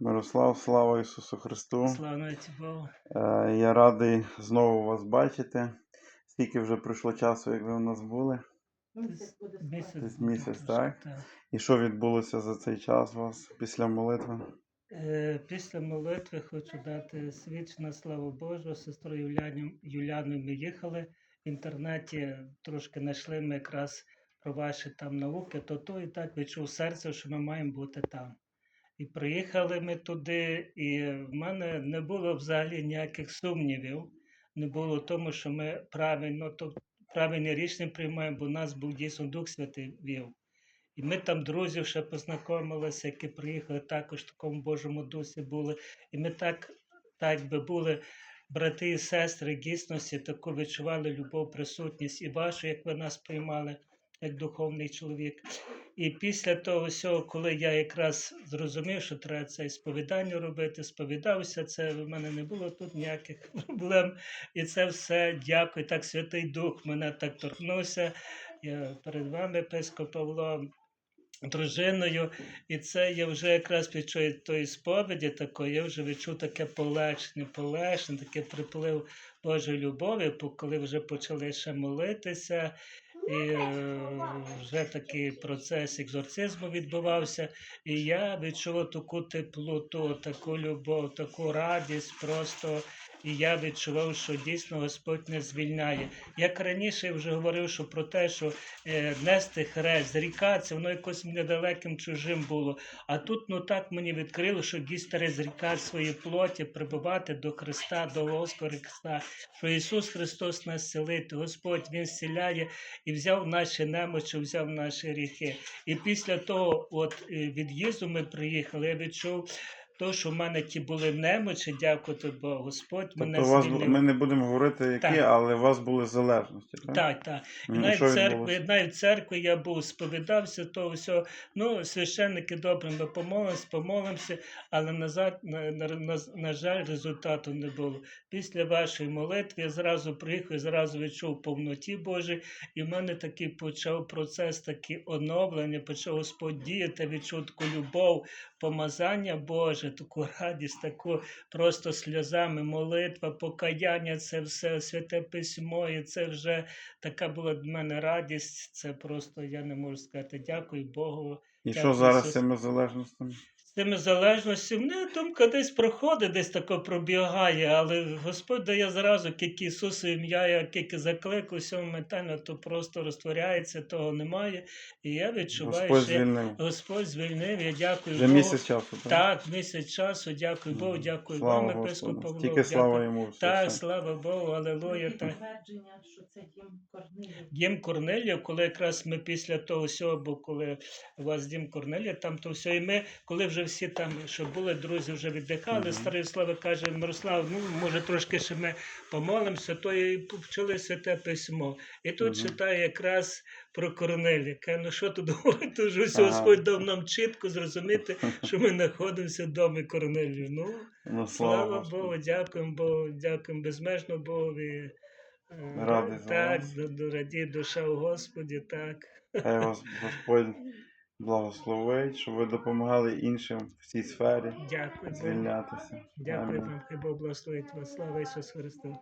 Мирослав, слава Ісусу Христу. Слава Богу. Е, Я радий знову вас бачити. Скільки вже пройшло часу, як ви у нас були? Місяць. Десь місяць, так? так. І що відбулося за цей час у вас після молитви? Е, Після молитви хочу дати свіч на славу Божу. З сестрою Юляною ми їхали в інтернеті, трошки знайшли ми якраз про ваші там науки, то то і так відчув серце, що ми маємо бути там. І приїхали ми туди, і в мене не було взагалі ніяких сумнівів. Не було тому, що ми правильно, то правильне рішення приймаємо, бо нас був дійсно Дух Святий вів. І ми там друзів ще познайомилися, які приїхали також в такому Божому дусі були. І ми так, так би були брати і сестри дійсності, таку відчували любов, присутність і вашу, як ви нас приймали, як духовний чоловік. І після того всього, коли я якраз зрозумів, що треба це сповідання робити, сповідався, це в мене не було тут ніяких проблем. І це все дякую. Так Святий Дух мене так торкнувся. Я перед вами, Песко Павло, дружиною, і це я вже якраз під тої сповіді такої, я вже відчув таке полегшення, полегшення, таке приплив Божої любові, коли вже почали ще молитися, і е, вже такий процес екзорцизму відбувався. І я відчув таку теплоту, таку любов, таку радість просто. І я відчував, що дійсно Господь не звільняє. Як раніше я вже говорив, що про те, що е, нести хрест, зрікатися, воно якось недалеким чужим було. А тут ну так мені відкрило, що дійсно зрікати свої плоті, прибувати до Христа, до Господа Христа, що Ісус Христос нас селить, Господь Він зціляє і взяв наші немочі, взяв наші гріхи. І після того, от е, від'їзду ми приїхали, я відчув. То, що в мене ті були немочі, дякувати Богу, Господь мене Тобто у вас, звільнив. ми не будемо говорити, які, Так. але у вас були залежності, так? Так, так. І навіть в церкві, навіть в церкві я був, сповідався, то все. Ну, священники добре, ми помолимося, помолимося, але назад, на, на, на, на жаль, результату не було. Після вашої молитви я зразу приїхав, і зразу відчув повноті Божій, і в мене такий почав процес, таке оновлення, почав Господь діяти, відчув таку любов, помазання Боже, таку радість, таку просто сльозами, молитва, покаяння, це все святе письмо, і це вже така була для мене радість. Це просто я не можу сказати. Дякую Богу. І Дякую, що зараз з цими залежностями? Тими залежностями, мене думка десь проходить, десь тако пробігає, але Господь дає зразу, як Ісусу ім'я, як як закликав, все моментально, то просто розтворяється, того немає. І я відчуваю, Господь що звільнив. Господь звільнив, я дякую Вже Богу. місяць часу, так? Так, місяць часу, дякую Богу, дякую Слава вам, епископ Павло. Тільки слава йому. все, Так, все. слава Богу, алелуя. Тільки Так. Підтвердження, що це дім Корнилів. Дім Корнелія, коли якраз ми після того всього, бо коли у вас дім Корнелія, там то все, і ми, коли вже всі там, що були друзі, вже віддихали, Мгм. старий Слава каже, Мирослав, ну може трошки ще ми помолимося, то і почали святе письмо. І тут Мгм. читає якраз про Корнелія. Каже, ну що тут говорити, ось Ага. Господь дав нам чітко зрозуміти, що ми знаходимося в домі Корнелію. Ну, Ну, Слава Господу. Богу, дякуємо Богу, дякуємо безмежно Богові. Е, Радий Так, д- душа у Господі, так. Хай вас Господь благословить, щоб ви допомагали іншим в цій сфері Дякую звільнятися. Дякую Амінь. вам, хай Бог благословить вас. Слава Ісусу Христу.